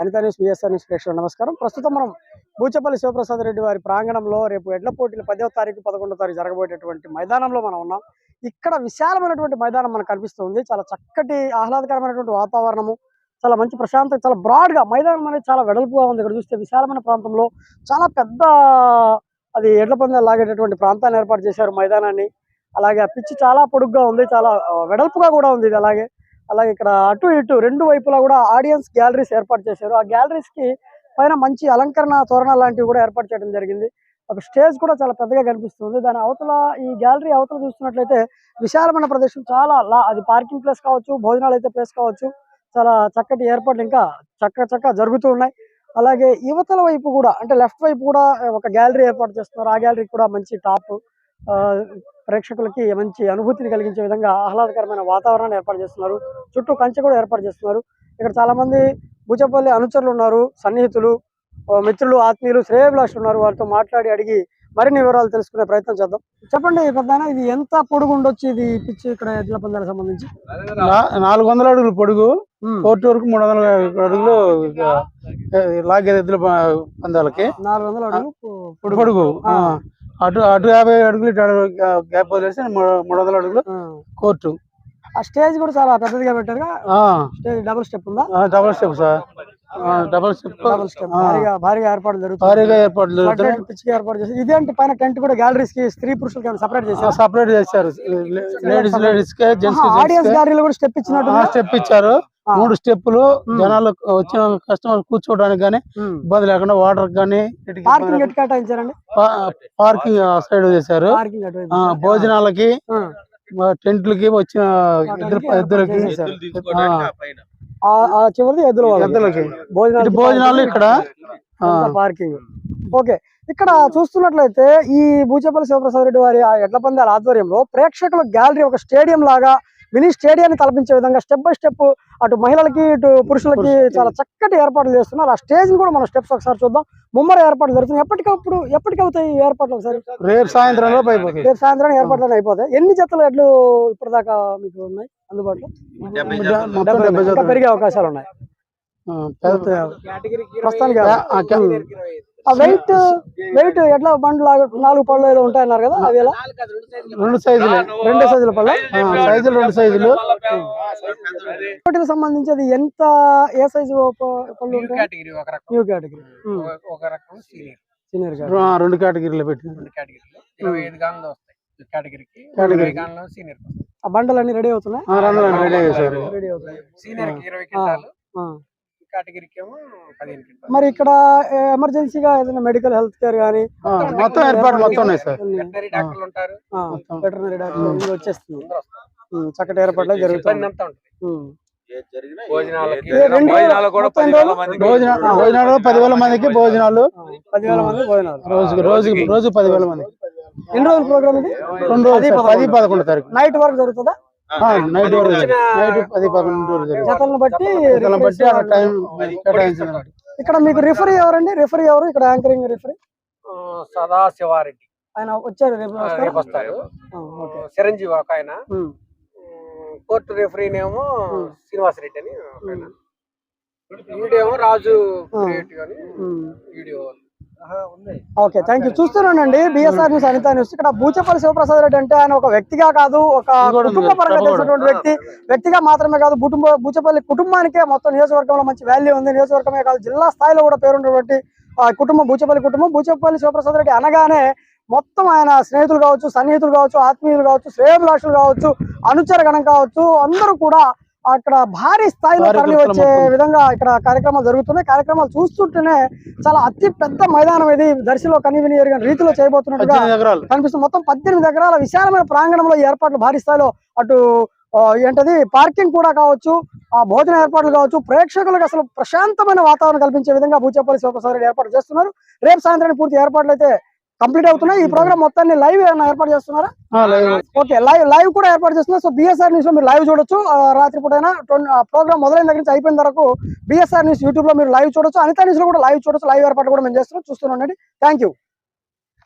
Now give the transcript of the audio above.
Anitha news BSR news ప్రేక్షకులు నమస్కారం. ప్రస్తుతం మనం బూచపల్లి శివప్రసాద్ రెడ్డి వారి ప్రాంగణంలో రేపు ఎడ్ల పోటీలు పదవ తారీఖు పదకొండో తారీఖు జరగబోయేటటువంటి మైదానంలో మనం ఉన్నాం. ఇక్కడ విశాలమైనటువంటి మైదానం మనకు కనిపిస్తుంది. చాలా చక్కటి ఆహ్లాదకరమైనటువంటి వాతావరణము. చాలా మంచి ప్రశాంత చాలా బ్రాడ్గా మైదానం అనేది చాలా వెడల్పుగా ఉంది. ఇక్కడ చూస్తే విశాలమైన ప్రాంతంలో చాలా పెద్ద అది ఎడ్ల పందాలు లాగేటటువంటి ప్రాంతాన్ని ఏర్పాటు చేశారు మైదానాన్ని. అలాగే ఆ పిచ్చి చాలా పొడుగ్గా ఉంది చాలా వెడల్పుగా కూడా ఉంది ఇది అలాగే. అలాగే ఇక్కడ అటు ఇటు రెండు వైపులా కూడా ఆడియన్స్ గ్యాలరీస్ ఏర్పాటు చేశారు. ఆ గ్యాలరీస్కి పైన మంచి అలంకరణ తోరణ లాంటివి కూడా ఏర్పాటు చేయడం జరిగింది. ఒక స్టేజ్ కూడా చాలా పెద్దగా కనిపిస్తుంది. దాని అవతల ఈ గ్యాలరీ అవతల చూస్తున్నట్లయితే విశాలమైన ప్రదేశం. చాలా లా- అది పార్కింగ్ ప్లేస్ కావచ్చు భోజనాలు అయితే ప్లేస్ కావచ్చు. చాలా చక్కటి ఏర్పాట్లు ఇంకా చక్క చక్క జరుగుతూ ఉన్నాయి. అలాగే యువతల వైపు కూడా అంటే లెఫ్ట్ వైపు కూడా ఒక గ్యాలరీ ఏర్పాటు చేస్తున్నారు. ఆ గ్యాలరీ కూడా మంచి టాప్ ప్రేక్షకులకి మంచి అనుభూతిని కలిగించే విధంగా ఆహ్లాదకరమైన వాతావరణాన్ని ఏర్పాటు చేస్తున్నారు. చుట్టూ కంచె కూడా ఏర్పాటు చేస్తున్నారు. ఇక్కడ చాలా మంది బూచపల్లి అనుచరులు ఉన్నారు సన్నిహితులు మిత్రులు ఆత్మీయులు శ్రేయభిలాషులు ఉన్నారు. వారితో మాట్లాడి అడిగి మరిన్ని వివరాలు తెలుసుకునే ప్రయత్నం చేద్దాం. చెప్పండి పెద్దాయన ఇది ఎంత పొడుగు ఉండొచ్చు ఇది పిచ్చి ఇక్కడ ఎడ్ల పందాలకు సంబంధించి? నాలుగు వందల అడుగులు పొడుగు. కోర్టు వరకు మూడు వందల అడుగులు ఇక, ఏ, లాగే ఎద్దుల పందాలకి. నాలుగు వందల అడుగులు పొడుగు. అటు అటు యాభై అడుగులు ఇటు అడుగు గ్యాప్ వదిలేసి మూడు వందల అడుగులు. కోర్టు. ఆ స్టేజ్ కూడా చాలా పెద్దదిగా పెట్టారుగా? ఆ, స్టేజ్ డబుల్ స్టెప్ ఉందా? Double step sir. Double step. Double step. భారీగా భారీగా ఏర్పాటు జరుగుతుంది భారీగా ఏర్పాట్లు జరుగుతున్నాయి. పిచ్చిగా ఏర్పాటు చేసి ఇదేంటి పైన టెంట్ కూడా గ్యాలరీస్కి స్త్రీ పురుషులకి సపరేట్ చేశారు? సపరేట్ చేశారు. లేడీస్ లేడీస్కి జెంట్స్ ఆడియన్స్ గ్యాలరీలో కూడా స్టెప్ ఇచ్చినట్టు స్టెప్ ఇచ్చారు. మూడు స్టెప్పులు జనాలు వచ్చిన కస్టమర్ కూర్చోవడానికి కానీ ఇబ్బంది లేకుండా వాటర్ కానీ పార్కింగ్ ఎటు కేటాయించారండి? పార్కింగ్ సైడ్ చేశారు పార్కింగ్ అటు ఆ, భోజనాలకి టెంట్లకి వచ్చిన ఇద్దరు ఇద్దరికి ఆ, ఆ- ఆ చివరిది ఎద్దుల వాళ్ళకి. ఎద్దులకి. భోజనాలు ఇక్కడ. ఆ, పార్కింగ్. ఓకే. ఇక్కడ చూస్తున్నట్లయితే ఈ బూచేపల్లి శివప్రసాద్ రెడ్డి వారి ఎడ్ల పందాల ఆధ్వర్యంలో ప్రేక్షకుల గ్యాలరీ ఒక స్టేడియం లాగా మినీ స్టేడియాన్ని తలపించే విధంగా స్టెప్ బై స్టెప్ అటు మహిళలకి ఇటు పురుషులకి చాలా చక్కటి ఏర్పాట్లు చేస్తున్నారు. ఆ స్టేజ్ కూడా మనం స్టెప్స్ ఒకసారి చూద్దాం. ముమ్మర ఏర్పాట్లు జరుగుతున్నాయి. ఎప్పటికప్పుడు ఎప్పటికి అవుతాయి ఈ ఏర్పాట్లు ఒకసారి? రేపు అయిపోతుంది రేపు సాయంత్రం ఏర్పాట్లు అయిపోతాయి. ఎన్ని జతలు ఎడ్లు ఇప్పటిదాకా మీకు ఉన్నాయి అందుబాటులో. పెరిగే అవకాశాలు ఉన్నాయి. ప్రస్తుతానికి ఆ, వెయిట్ వెయిట్ ఎట్లా బండ్లు లాగా నాలుగు పళ్ళు ఏదో ఉంటాయన్నారు కదా అవి ఎలా? రెండు సైజులు. రెండు సైజుల పళ్ళు? ఆ, సైజులు రెండు సైజులు వాటికి సంబంధించి అది ఎంత ఏ సైజు పళ్ళు కేటగిరీ ఒక రకం. సీనియర్. సీనియర్ రెండు కేటగిరీలు పెట్టి. రెండు కేటగిరీలు. ఇరవై ఐదు గాన్లు వస్తాయి ఈ కేటగిరీకి. కేటగిరీ. ఇరవై గాన్లు సీనియర్ ఆ బండలు అన్ని రెడీ అవుతున్నాయి? ఆ, రెండు అవుతున్నాయి. సీనియర్ ఇరవై కేటగిరీకి ఏమో పదిహేను క్వింటాలు మరి ఇక్కడ ఎమర్జెన్సీగా ఏదైనా మెడికల్ హెల్త్ కేర్ కానీ మొత్తం ఏర్పాటు మొత్తం ఉన్నాయి సార్. వెటనరీ డాక్టర్లు ఉంటారు. వచ్చేస్తుంది చక్కటి ఏర్పాట్లు జరుగుతుంది అంతా ఉంటుంది. భోజనాలు పదివేల? మందికి భోజన భోజనాలు పదివేల మంది భోజనాలు. రోజుకి రోజుకి రోజు పదివేల మంది ఎన్ని రోజుల ప్రోగ్రామ్ ఇది? రెండు రోజులు పది పదకొండు. తారీఖు. నైట్ వరకు జరుగుతుందా? నైట్ వరకు నైట్ పది పదకొండు. జతలను బట్టి దాన్ని బట్టి ఆ టైం కేటాయించిన ఇక్కడ మీకు రిఫరీ ఎవరండి? రిఫరీ ఎవరు? ఇక్కడ యాంకరింగ్ రిఫరీ? ఆ, సదా శివారెడ్డి ఆయన వచ్చారు రేపు ఓకే. చిరంజీవి ఒక ఆయన. కోర్టు రెఫరీనేమో శ్రీనివాస్ రెడ్డి అని ఒక ఆయన. వీడేమో రాజు క్రియేటివ్ అని. వీడియో ఓకే థ్యాంక్ యూ చూస్తున్నానండి. BSR news Anitha news. ఇక్కడ బూచపల్లి శివప్రసాద్ రెడ్డి అంటే ఆయన ఒక వ్యక్తిగా కాదు ఒక కుటుంబ పరంగా. తెలిసినటువంటి వ్యక్తి. వ్యక్తిగా మాత్రమే కాదు కుటుంబ బూచపల్లి కుటుంబానికే మొత్తం నియోజకవర్గంలో మంచి వాల్యూ ఉంది. నియోజకవర్గమే కాదు జిల్లా స్థాయిలో కూడా పేరున్నటువంటి ఆ కుటుంబం బూచపల్లి కుటుంబం. బూచపల్లి శివప్రసాద్ రెడ్డి అనగానే మొత్తం ఆయన స్నేహితులు కావచ్చు సన్నిహితులు కావచ్చు ఆత్మీయులు కావచ్చు శ్రేయభిలాషులు కావచ్చు అనుచర గణం కావచ్చు అందరూ కూడా అక్కడ భారీ స్థాయిలో తరలి వచ్చే. విధంగా ఇక్కడ కార్యక్రమాలు జరుగుతున్నాయి. కార్యక్రమాలు చూస్తుంటేనే చాలా అతి పెద్ద మైదానం ఇది. దర్శిలో కనివిని ఎరిగిన రీతిలో చేయబోతున్నట్టుగా కనిపిస్తుంది మొత్తం పద్దెనిమిది ఎకరాల విశాలమైన ప్రాంగణంలో ఏర్పాట్లు భారీ స్థాయిలో అటు ఏంటది? పార్కింగ్ కూడా కావచ్చు ఆ భోజన ఏర్పాట్లు కావచ్చు. ప్రేక్షకులకు అసలు ప్రశాంతమైన వాతావరణం కల్పించే విధంగా భూచేపల్లి శివప్రసాద్ ఏర్పాటు చేస్తున్నారు. రేపు సాయంత్రం పూర్తి ఏర్పాట్లు అయితే కంప్లీట్ అవుతున్నాయి. ఈ ప్రోగ్రామ్ మొత్తాన్ని లైవ్ ఏమైనా ఏర్పాటు చేస్తున్నారా? ఓకే లైవ్ లైవ్ కూడా ఏర్పాటు చేస్తున్నారు సో బిఎస్ఆర్ న్యూస్లో మీరు లైవ్ చూడొచ్చు. రాత్రి పూటైనా ప్రోగ్రామ్ మొదలైన దగ్గర నుంచి అయిపోయిన వరకు బిఎస్ఆర్ న్యూస్ యూట్యూబ్లో మీరు లైవ్ చూడొచ్చు. అనితా న్యూస్లో కూడా లైవ్ చూడొచ్చు. లైవ్ ఏర్పాటు కూడా మేము చేస్తున్నాం. చూస్తున్నాం థ్యాంక్ యూ